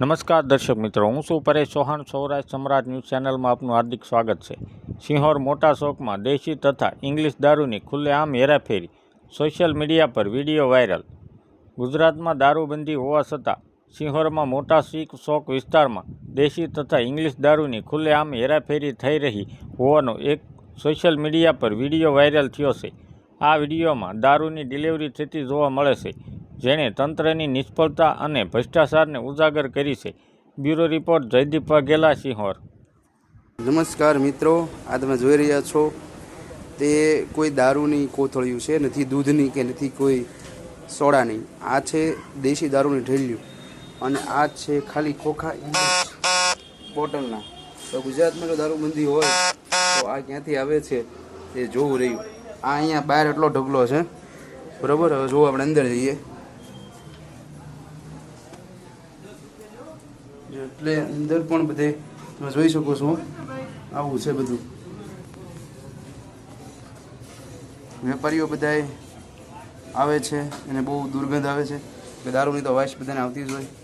નમસ્કાર દર્શક મિત્રો, હું છું પરેશ ચૌહાણ. સૌરાષ્ટ્ર સમ્રાટ ન્યૂઝ ચેનલમાં આપનું હાર્દિક સ્વાગત છે. સિંહોર મોટા શોખમાં દેશી તથા ઇંગ્લિશ દારૂની ખુલ્લેઆમ હેરાફેરી, સોશિયલ મીડિયા પર વીડિયો વાયરલ. ગુજરાતમાં દારૂબંધી હોવા છતાં સિંહોરમાં મોટા શીખ શોખ વિસ્તારમાં દેશી તથા ઇંગ્લિશ દારૂની ખુલ્લેઆમ હેરાફેરી થઈ રહી હોવાનો એક સોશિયલ મીડિયા પર વીડિયો વાયરલ થયો છે. આ વિડીયોમાં દારૂની ડિલિવરી થતી જોવા મળે છે. જેણે તંત્રની નિષ્ફળતા અને ભ્રષ્ટાચારને ઉજાગર કરી છે. Bureau report, Jaydeep Vaghela Sihor. નમસ્કાર મિત્રો, આ તમે જોઈ રહ્યા છો. તે કોઈ દારૂની કોથળિયું છે, નથી દૂધની કે નથી કોઈ સોડાની. આ છે દેશી દારૂની ઢેલિયું. અને આ છે ખાલી ખોખા બોટલના. તો ગુજરાતમાં જો દારૂબંધી હોય, તો આ ક્યાંથી આવે છે તે જોવું રહ્યું. આ અહીંયા બહાર એટલો ઢગલો છે. બરાબર? હવે જો આપણે અંદર જઈએ. એટલે અંદર પણ બધે તમે જોઈ શકો છો આવું છે બધું. વેપારીઓ બધાએ આવે છે અને બહુ દુર્ગંધ આવે છે. દારૂની તો વાસ બધાને આવતી જ હોય.